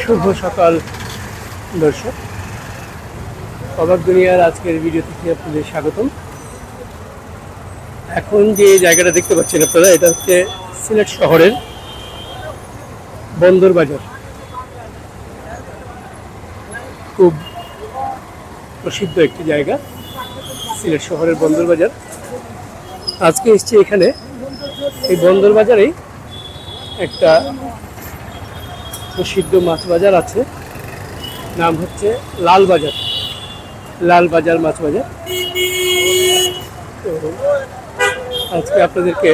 শুভ সকাল, দর্শক। অবাক দুনিয়ার আজকের ভিডিও থেকে আপনাদের স্বাগতম? এখন যে জায়গাটা দেখতে পাচ্ছেন আপনারা, এটা হচ্ছে সিলেট শহরের বন্দর বাজার। খুব প্রসিদ্ধ একটি জায়গা, সিলেট শহরের বন্দর বাজার। আজকে এসছি এখানে। এই বন্দর বাজারেই একটা প্রসিদ্ধ মাছ বাজার আছে। নাম হচ্ছে লাল বাজার। লাল বাজার মাছ বাজার। তো আজকে আপনাদেরকে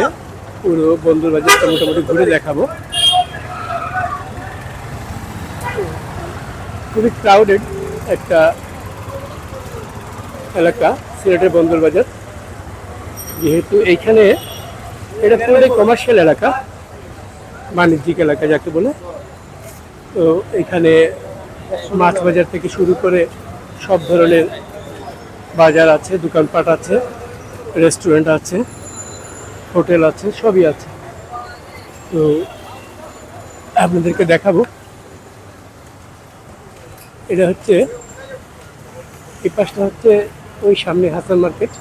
পুরো বন্দর বাজারটা মোটামুটি ঘুরে দেখাবো। খুবই ক্রাউডেড একটা এলাকা, সিলেটের বন্দর বাজার। যেহেতু এইখানে এটা পুরোটাই কমার্শিয়াল এলাকা, বাণিজ্যিক এলাকা যাকে বলে। তো এখানে মাছ বাজার থেকে শুরু করে সব ধরনের বাজার আছে, দোকানপাট আছে, রেস্টুরেন্ট আছে, হোটেল আছে, সবই আছে। তো আপনাদেরকে দেখাবো। এটা হচ্ছে, এই পাশটা হচ্ছে ওই সামনে হাসান মার্কেট।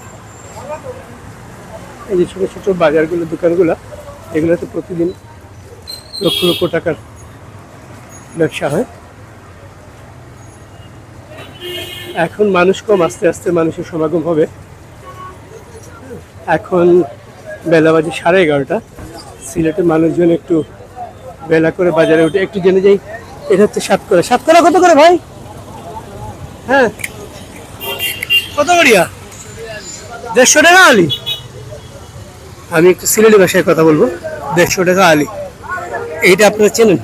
এই যে ছোটো ছোটো বাজারগুলো, দোকানগুলো, এগুলোতে প্রতিদিন লক্ষ লক্ষ টাকার ব্যবসা হয়। এখন মানুষ কম, আস্তে আস্তে মানুষের সমাগম হবে। এখন বেলা বাজে সাড়ে এগারোটা। সিলেটের মানুষজন একটু বেলা করে বাজারে উঠে একটু জেনে যাই। এটা হচ্ছে সাতকরা সাতকরা কত করে ভাই? হ্যাঁ। কত করিয়া? দেড়শো টাকা আলি। আমি একটু সিলেটি ভাষায় কথা বলব। দেড়শো টাকা আলি। এইটা আপনারা চেনেন?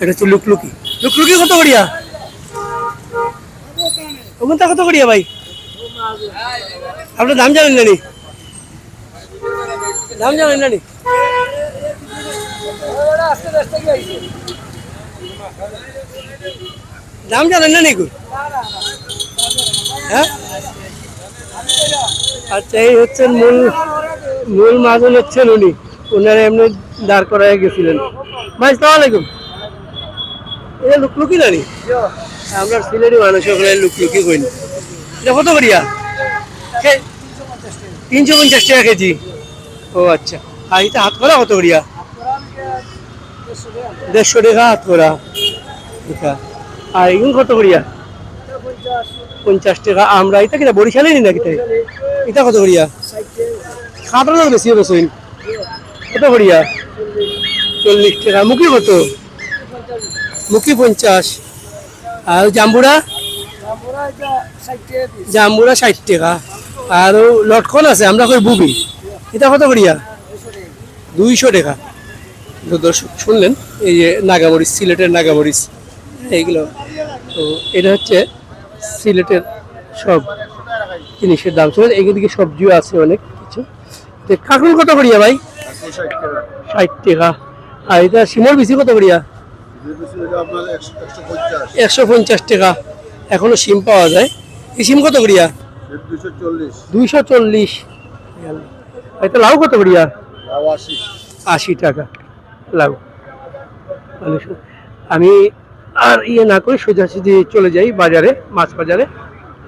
এটা হচ্ছে লুকলুকি। লুকলুকি কত করিয়া? ওখানটা কত করিয়া ভাই? আপনার দাম জানেন নানি দাম জানেন নানি দাম জানেন না নাকি হ্যাঁ? আচ্ছা এই হচ্ছেন মূল মূল মাজন হচ্ছেন উনি। ওনারা এমনি দাঁড় করায় গেছিলেন। ভাই সালাম আলাইকুম। এটা লুকলুকি নানি আমরা সিলেটি মানুষ ওখানে লুকলুকি না। এটা কত করিয়া? তিনশো পঞ্চাশ টাকা কেজি। ও আচ্ছা। আর এটা হাত করা কত করিয়া? দেড়শো টাকা হাত করা। এটা। আর এগুলো কত করিয়া? পঞ্চাশ টাকা। আমরা এটা কিনা বরিশালে নি নাকি তাই? এটা কত করিয়া? লোক বেশি হবে সইন কত করিয়া? চল্লিশ টাকা। মুখি কত? মুখি পঞ্চাশ। আর জাম্বুরা? জাম্বুরা ষাট টাকা। আর লটকন আছে আমরা কই বুবি। এটা কত করিয়া? দুইশো টাকা। দর্শক শুনলেন? এই যে নাগামরিচ সিলেটের নাগামরিচ এইগুলো। তো এটা হচ্ছে সিলেটের সব জিনিসের দাম। শুনে এদিকে সবজিও আছে অনেক কিছু। তো কাকুল কত করিয়া ভাই? ষাট টাকা। আর এটা শিমর বেশি কত করিয়া? একশো পঞ্চাশ। টাকা। এখনও সিম পাওয়া যায়। এই সিম কত করিয়া? দুইশো চল্লিশ। এটা লাউ কত করিয়া? আশি। টাকা। লাউ। আমি আর ইয়ে না করে সোজাসুজি চলে যাই বাজারে মাছ বাজারে।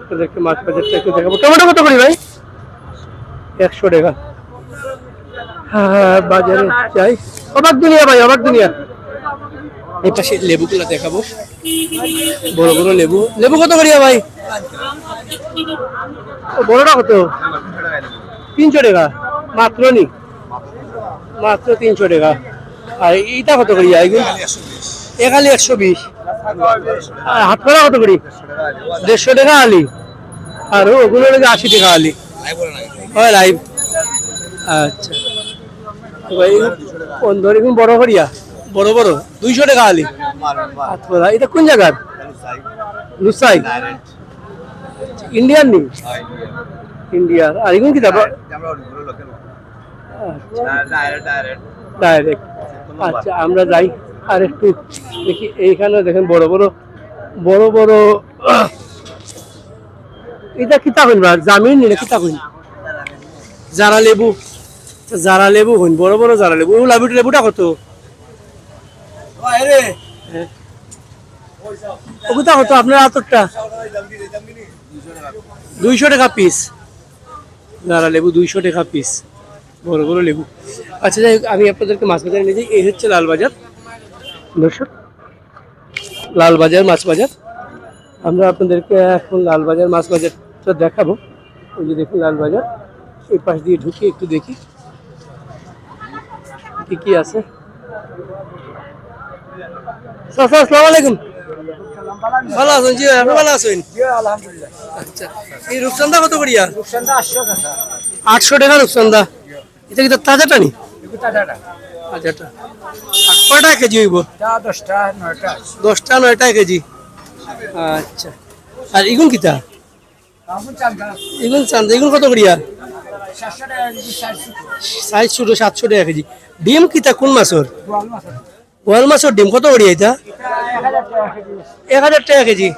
আপনাদেরকে মাছ বাজারটা একটু দেখাবো। টমেটো কত করি ভাই? একশো টাকা। হ্যাঁ বাজারে যাই। অবাক দুনিয়া ভাই অবাক দুনিয়া। এই পাশে লেবুগুলো দেখাবো। বড় বড় লেবু। লেবু কত করিয়া ভাই? ও, বড়টা কত? তিনশো টাকা। মাত্র নি? মাত্র তিনশো টাকা। আর এইটা কত করি এগুলো একালি একশো বিশ। আর হাত করা কত করি? দেড়শো টাকা আলি। আর ওগুলো নাকি আশি টাকা আলি। হয় লাইভ। আচ্ছা। ভাই কোন ধরে বড় করিয়া? বড় বড়, দুইশো টাকা আলি। এটা কোন জায়গার লুসাই। ইন্ডিয়ান নি? ইন্ডিয়ার আর এগুলো কি তারপর? ডাইরেক্ট। আচ্ছা আমরা যাই আর একটু দেখি এইখানে দেখেন বড় বড় বড় বড়। এটা কিতা হইন বা? জামিন নিলে কিতা হইন জারা লেবু জারা লেবু হইন, বড় বড় জারা লেবু লাবুটি, লেবুটা কত? ওগুতা কত? আপনার আতরটা দুইশো টাকা পিস নারা লেবু দুইশো টাকা পিস বড় বড় লেবু। আচ্ছা যাই আমি আপনাদেরকে মাছ বাজারে নিয়ে যাই। এই হচ্ছে লালবাজার দর্শক লালবাজার মাছ বাজার। আমরা আপনাদেরকে এখন লালবাজার মাছ বাজারটা দেখাবো। ওই যে দেখুন লালবাজার এই পাশ দিয়ে ঢুকে একটু দেখি। কি কি আছে? চাচা আসসালামু আলাইকুম। ভালো আছেন জি আপনি ভালো আছেন? আচ্ছা এই রূপচন্দা কত করিয়া? আটশো টাকা রূপচন্দা। এটা কি তাজাটা নি? আর কয়টা কেজি হইব? দশটা নয়টা। কেজি। আচ্ছা। আর ইগুন কিতা? ইগুন চান্দা। ইগুন কত করিয়া? সাইজ ছোট। সাতশো টাকা কেজি। ডিম কিতা? কোন মাছর। গোয়াল মাছর ডিম কত করিয়া এটা? এক হাজার টাকা কেজি।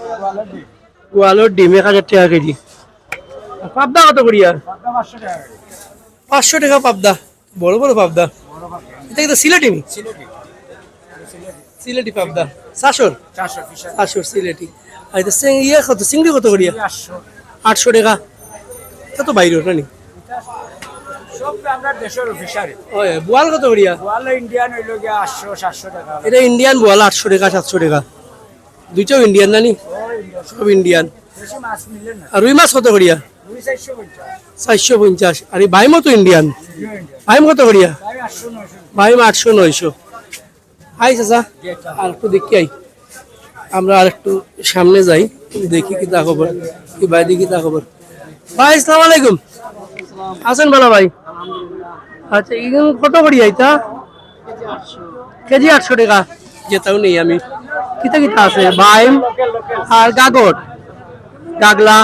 গোয়ালের ডিম এক হাজার টাকা কেজি। পাবদা কত করিয়া পাঁচশো টাকা পাবদা। বড় বড় পাবদা। এটা কিন্তু সিলেটি? সিলেটি পাবদা। শাসর শাসর সিলেটি। আর এটা ইয়ে কত? চিংড়ি কত করিয়া আটশো। টাকা। তো বাইরে ওটা নি ওই বোয়াল কত করিয়া এটা ইন্ডিয়ান বোয়াল আটশো টাকা টাকা। দুইটাও ইন্ডিয়ান নানি সব ইন্ডিয়ান আর রুই মাছ কত করিয়া আর এই বাইমও তো ইন্ডিয়ান বাইম কত করিয়া বাইম আটশো নয়শো। আই চাচা আর একটু দেখি আই আমরা আর একটু সামনে যাই দেখি কি তা খবর কি বাইরে কি তা খবর। ভাই আসসালামু আলাইকুম। আছেন ভালো ভাই। আচ্ছা এখানে কত করিয়া এটা কেজি আটশো টাকা। যেটাও নেই আমি। কিতা কিতা আছে? বাইম আর গাগট। গাগলা।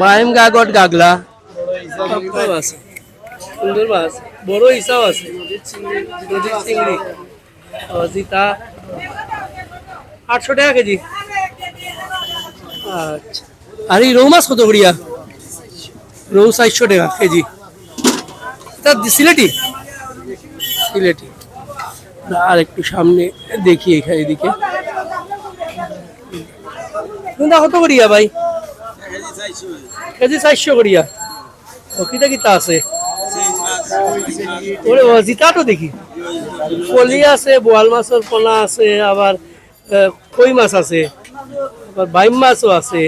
বাইম গাগট গাগলা। আছে। সুন্দর মাছ বড় হিসাব আছে। নদীর চিংড়ি অজিতা। আটশো টাকা কেজি। আচ্ছা। আর এই রৌ মাছ কত করিয়া? রৌ চারশো টাকা কেজি। এটা সিলেটি? সিলেটি। আর একটু সামনে দেখি এখানে এদিকে। কোনটা কত করিয়া ভাই? কেজি চারশো করিয়া। ও কিতা কিতা আছে? ওরে জিতা তো দেখি। ফলি আছে বোয়াল মাছের পোনা আছে আবার কই মাছ আছে? আবার বাইম মাছও আছে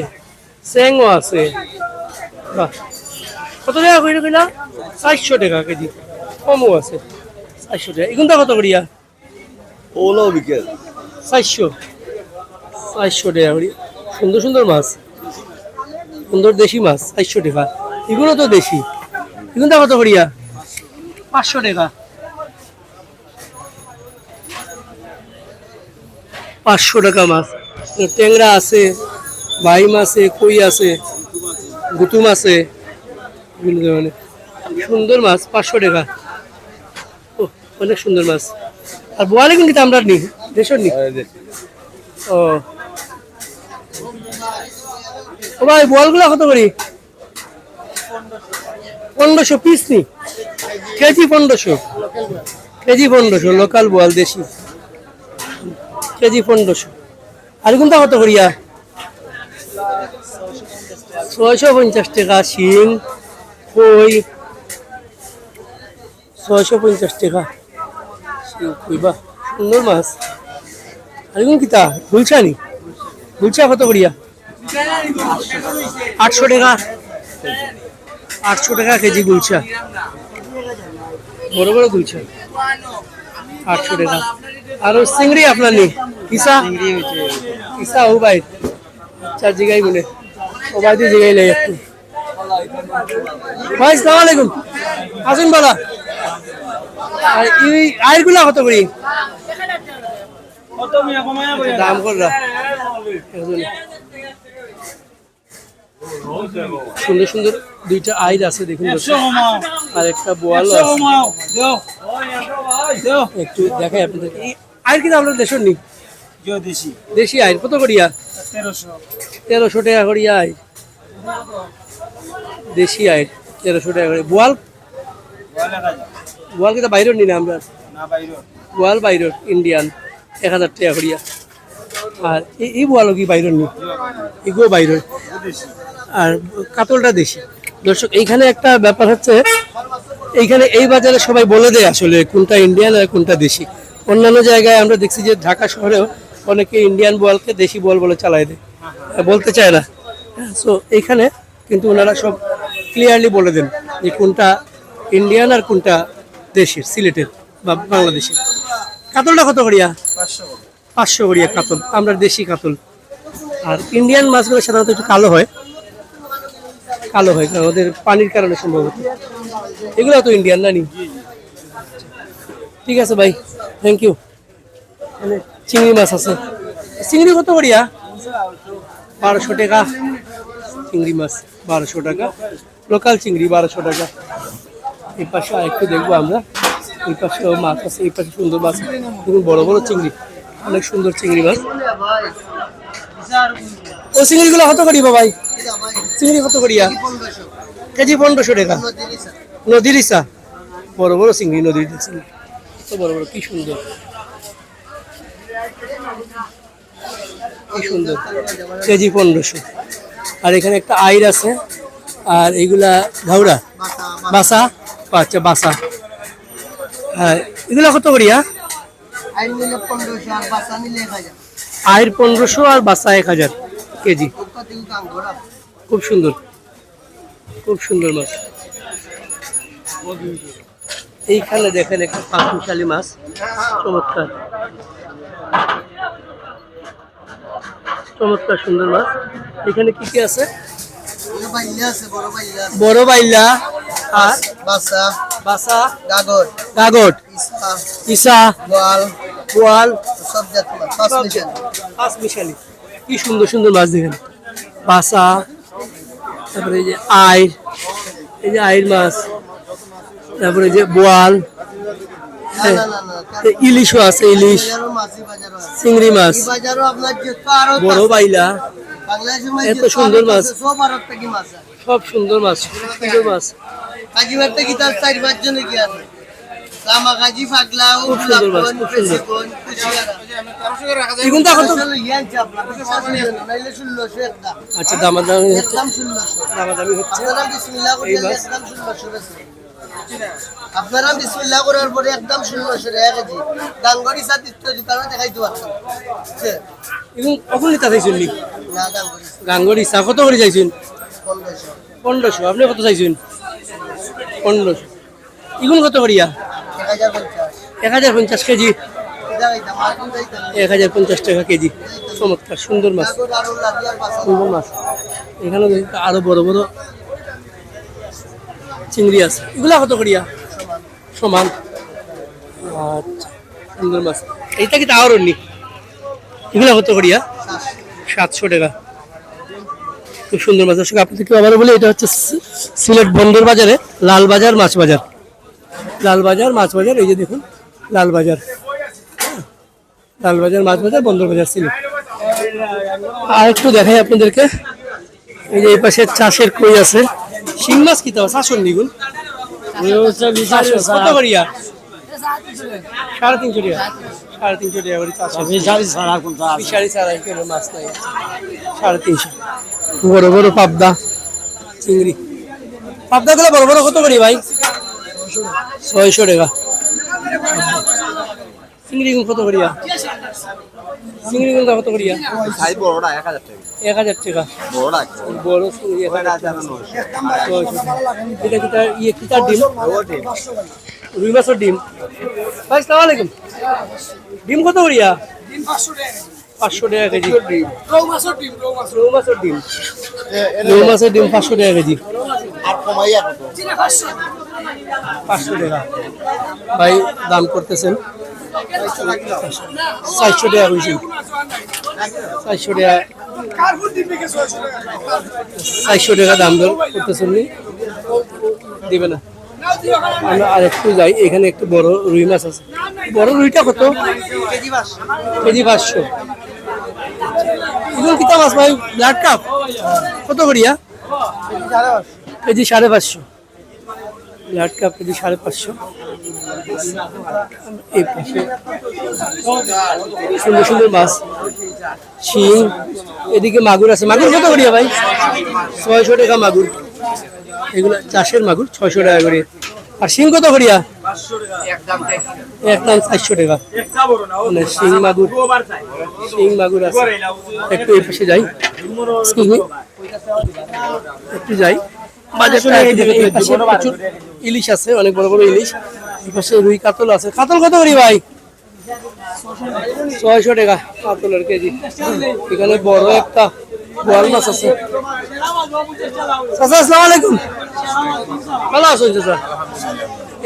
চেংও আছে। বাহ। কত টাকা কইলে কইলা চারশো টাকা কেজি। কমও আছে। চারশো টাকা। এগুনটা কত করিয়া? ওলো বিকেল। চারশো। চারশো টাকা করে। সুন্দর সুন্দর মাছ। সুন্দর দেশি মাছ চারশো টাকা। এগুলো তো দেশি। এগুলো কত করিয়া? পাঁচশো টাকা। পাঁচশো টাকা মাছ। ট্যাংরা আছে বাইম আছে কই আছে গুতুম আছে। বিভিন্ন ধরনের সুন্দর মাছ পাঁচশো টাকা। ও অনেক সুন্দর মাছ। আর বোয়ালে কিন্তু আমরা নি দেশের নি ও। ও ভাই বলগুলো কত করি? পনেরোশো পিস নি। কেজি পনেরোশো। কেজি পনেরোশো লোকাল বোয়াল দেশি। কেজি পনেরোশো। আর কোনটা কত করিয়া? ছয়শো পঞ্চাশ টাকা শিং। কই? ছয়শো পঞ্চাশ টাকা। কই বাহ সুন্দর মাছ। আর কোন কিতা? গুলছা নি? গুলছা কত করিয়া? আটশো টাকা। আটশো টাকা কেজি গুলছা বড় বড় গুলছা আটশো টাকা। আর চিংড়ি আপনার নেই কিসা কিসা ও ভাই। চার জায়গায় বলে। ও দিয়ে জায়গায় নেই একটু ভাই, সালাম আলাইকুম। আসুন বলা। আর এই আয়েরগুলা কত করি? দাম কররা সুন্দর সুন্দর দুইটা আইর আছে, দেখুন আর একটা বোয়াল একটু দেখাই আপনাদের আইর কিন্তু আপনার দেশের নেই। দেশি আইর। কত করিয়া তেরোশো। টাকা করিয়া আইর দেশি আইর। তেরোশো টাকা করে। বোয়াল বোয়াল কিন্তু বাইরেও নি না আমরা। বোয়াল বাইরের ইন্ডিয়ান এক হাজার টাকা করিয়া। আর এই- বোয়ালও কি বাইরের নি এগুলো বাইরের। আর কাতলটা দেশি। দর্শক, এইখানে একটা ব্যাপার হচ্ছে, এইখানে এই বাজারে সবাই বলে দেয় আসলে কোনটা ইন্ডিয়ান আর কোনটা দেশি। অন্যান্য জায়গায় আমরা দেখছি যে ঢাকা শহরেও অনেকে ইন্ডিয়ান বলকে দেশি বল বলে চালায় দেয়। বলতে চায় না। সো এইখানে কিন্তু ওনারা সব ক্লিয়ারলি বলে দেন যে কোনটা ইন্ডিয়ান আর কোনটা দেশের সিলেটের বা বাংলাদেশের। কাতলটা কত করিয়া? পাঁচশো করিয়া। কাতল আমরা দেশি কাতল। আর ইন্ডিয়ান মাছগুলো সাধারণত একটু কালো হয়। কালো হয় কারণ ওদের পানির কারণে সম্ভবত। এগুলো তো ইন্ডিয়ান না নি? ঠিক আছে ভাই থ্যাংক ইউ মানে চিংড়ি মাছ আছে। চিংড়ি কত করিয়া? বারোশো টাকা। চিংড়ি মাছ বারোশো টাকা। লোকাল চিংড়ি বারোশো টাকা। এই পাশে আরেকটু দেখব আমরা। এই পাশেও মাছ আছে, এই পাশে সুন্দর মাছ দেখুন বড় বড় চিংড়ি। অনেক সুন্দর চিংড়ি মাছ। ও চিংড়িগুলো কত করি ভাই? চিংড়ি কত করিয়া? কেজি পনেরোশো টাকা। নদীর ইসা বড় বড় চিংড়ি, নদীর চিংড়ি কত বড় বড়, কি সুন্দর। কি সুন্দর। কেজি পনেরোশো। আর এখানে একটা আইর আছে। আর এগুলা ঘাউরা বাসা? আচ্ছা বাসা। হ্যাঁ এগুলা কত করিয়া আয়ের পনেরোশো আর বাসা এক হাজার কেজি। খুব সুন্দর। খুব সুন্দর মাছ। এইখানে দেখেন একটা পাঁচমিশালি মাছ। চমৎকার। চমৎকার সুন্দর মাছ। এখানে কি কি আছে? বড় বাইলা আর? বাচ্চা বাসা? গাগর। গাগট ইসা। গোয়াল। গোয়াল। সব জাত মাছ মিশাল। কি সুন্দর সুন্দর মাছ দেখেন। বাসা। তারপরে এই যে আইর। এই যে আইর মাছ। তারপরে এই যে বোয়াল। ইলিশও আছে ইলিশ। চিংড়ি মাছ। বড় বাইলা। এত সুন্দর মাছ। সব সুন্দর মাছ সুন্দর মাছ। কাজী বাড়তে কি তার চার পাঁচ জনে কি আছে? আচ্ছা দামাদামি দামাদামি হচ্ছে। আপনারা বিসমিল্লাহ করার পরে একদম ষোলোশো টাকা কেজি। ডাঙ্গরি সাথে দোকানে দেখাইতে পারছেন। এখন কখন নিতে চাইছেন নি? না ডাঙ্গরি গাঙ্গরি চা কত করে চাইছেন? পনেরোশো। আপনি কত চাইছেন? পনেরোশো। ইগুন কত করিয়া? এক হাজার পঞ্চাশ। কেজি। এক হাজার পঞ্চাশ টাকা কেজি। চমৎকার সুন্দর মাছ। সুন্দর মাছ। এখানে আরও বড় বড় চিংড়ি আছে। এগুলা কত করিয়া? সমান। আচ্ছা সুন্দর মাছ। এইটা কি তাওয়ার এগুলা কত করিয়া? সাতশো টাকা। খুব সুন্দর মাছ। দর্শক আপনাদেরকে আবার বলি এটা হচ্ছে সিলেট বন্দর বাজারে লাল বাজার মাছ বাজার। লাল বাজার মাছ বাজার এই যে দেখুন লাল বাজার। লাল বাজার মাছ বাজার বন্দর বাজার সিলেট। আর একটু দেখাই আপনাদেরকে এই যে এই পাশে চাষের কই আছে। শিং মাছ কি তো? শাসন নিগুন কত করিয়া সাড়ে তিনশো টাকা। সাড়ে তিনশো টাকা করে চাষ ফিশারি ছাড়া মাছ নাই। সাড়ে তিনশো। বড় বড় পাবদা। চিংড়ি। পাবদা গুলো বড় বড় কত করি ভাই? ছয়শো টাকা। চিংড়ি কত করিয়া চিংড়ি কত করিয়া সাইজ বড়টা এক হাজার টাকা। এক হাজার টাকা। বড়টা বড় চিংড়ি এক হাজার টাকা। এটা কি তার ইয়ে ডিম। রুই মাছের ডিম। ভাই সালাম আলাইকুম। ডিম কত করিয়া? পাঁচশো টাকা কেজি। রৌ মাছের ডিম রৌ মাছের ডিম। পাঁচশো টাকা কেজি। আর কমাইয়া পাঁচশো। টাকা। ভাই দাম করতেছেন? চারশো টাকা কইছি চারশো টাকা। চারশো টাকা দাম দর করতেছেন নি? দিবে না। আমরা আর একটু যাই, এখানে একটু বড় রুই মাছ আছে। বড় রুইটা কত? কেজি পাঁচশো। এগুলো কিতা মাছ ভাই? Blood carp? কত করিয়া? কেজি সাড়ে পাঁচশো। লাট কাপ কেজি সাড়ে পাঁচশো। সুন্দর সুন্দর মাছ। শিং, এদিকে মাগুর আছে। মাগুর কত করিয়া ভাই? ছয়শো টাকা মাগুর। এগুলো চাষের মাগুর, ছয়শো টাকা করে। আর শিং কত করিয়া? একদম চারশো টাকা। মানে শিং মাগুর শিং মাগুর আছে। একটু এই পাশে যাই। একটু যাই। ইলিশ আছে, অনেক বড় বড় ইলিশ। পাশে রুই কাতল আছে। কাতল কত করি ভাই? ছয়শো টাকা। কাতলের কেজি। এখানে বড় একটা মাছ আছে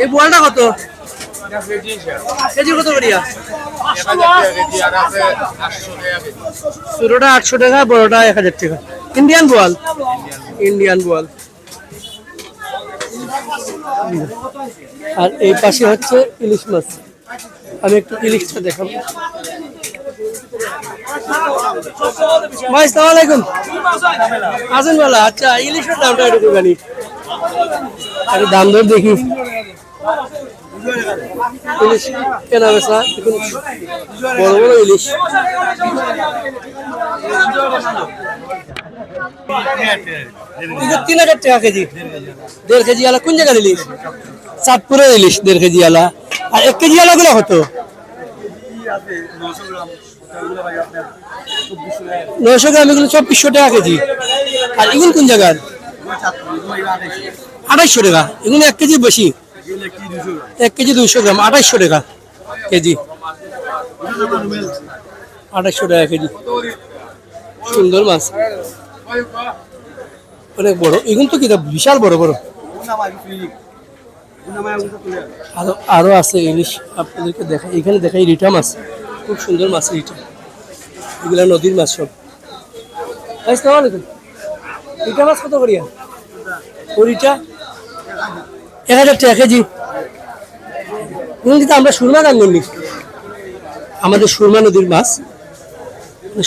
এই কত? কেজি কত ছোটটা আটশো টাকা, বড়টা এক হাজার টাকা। ইন্ডিয়ান বোয়াল? ইন্ডিয়ান বোয়াল। আর এই পাশে হচ্ছে ইলিশ মাছ। আমি একটু ইলিশটা দেখাবো। ভাই সালাম আলাইকুম। আছেন বলা আচ্ছা ইলিশের দামটা একটু জানি একটু দাম দর দেখি। ইলিশ কেনা বেচা বড় বড় ইলিশ। তিন হাজার টাকা কেজি, দেড় কেজি আলা, কোন জায়গার ইলিশ? চাঁদপুরের ইলিশ, দেড় কেজি আলা। আর এক কেজি আলা গুলো হতো নয়শো গ্রাম এগুলো চব্বিশশো টাকা কেজি। আর এগুলো কোন জায়গার? আঠাইশশো টাকা। এগুলো এক কেজি বেশি। এক কেজি দুইশো গ্রাম আঠাইশশো টাকা কেজি। আঠাইশশো টাকা কেজি। সুন্দর মাছ। অনেক বড়। এগুলো তো কি বিশাল বড় বড়? আরও আরও আছে ইলিশ। আপনাদেরকে দেখা এখানে দেখাই রিটা মাছ। খুব সুন্দর মাছ রিটা। এগুলা নদীর মাছ সব। আসসালামু আলাইকুম। মাছ কত করিয়া? ও এক হাজার টাকা কেজি। কিন্তু আমরা সুরমা গাঙ্গুর নিই আমাদের সুরমা নদীর মাছ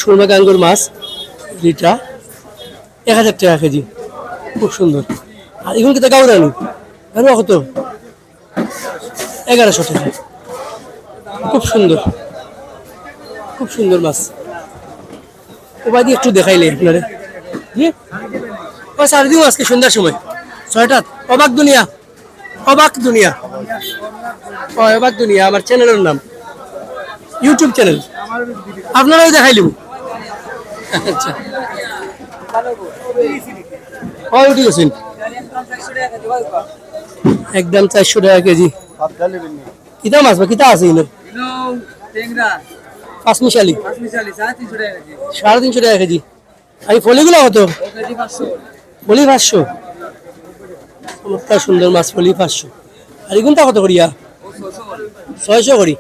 সুরমা গাঙ্গুর মাছ রিটা এক হাজার টাকা কেজি। খুব সুন্দর। আর এগুলো কিন্তু গাউরানি। গাড়ুয়া কত? এগারোশো টাকা। খুব সুন্দর। খুব সুন্দর মাছ। দিয়ে একটু দেখাইলে আপনারে। জি ও সার দিও আজকে সন্ধ্যার সময়। ছয়টাত। অবাক দুনিয়া। অবাক দুনিয়া। ও অবাক দুনিয়া আমার চ্যানেলের নাম। YouTube channel. আপনারাও দেখাইলিব। আচ্ছা। হয় উঠে গেছেন। একদম চারশো টাকা কেজি। কিতা মাছ বা কিতা আছে এগুলো পাঁচ মিশালি সাড়ে তিনশো টাকা কেজি। আর এই ফলিগুলো কত? ফলি পাঁচশো। চমৎকার সুন্দর মাছ ফলি পাঁচশো। আর এগুনটা কত করিয়া? ছয়শো করি।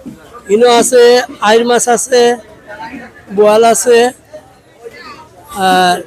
ইনো আছে আইর মাছ আছে বোয়াল আছে আর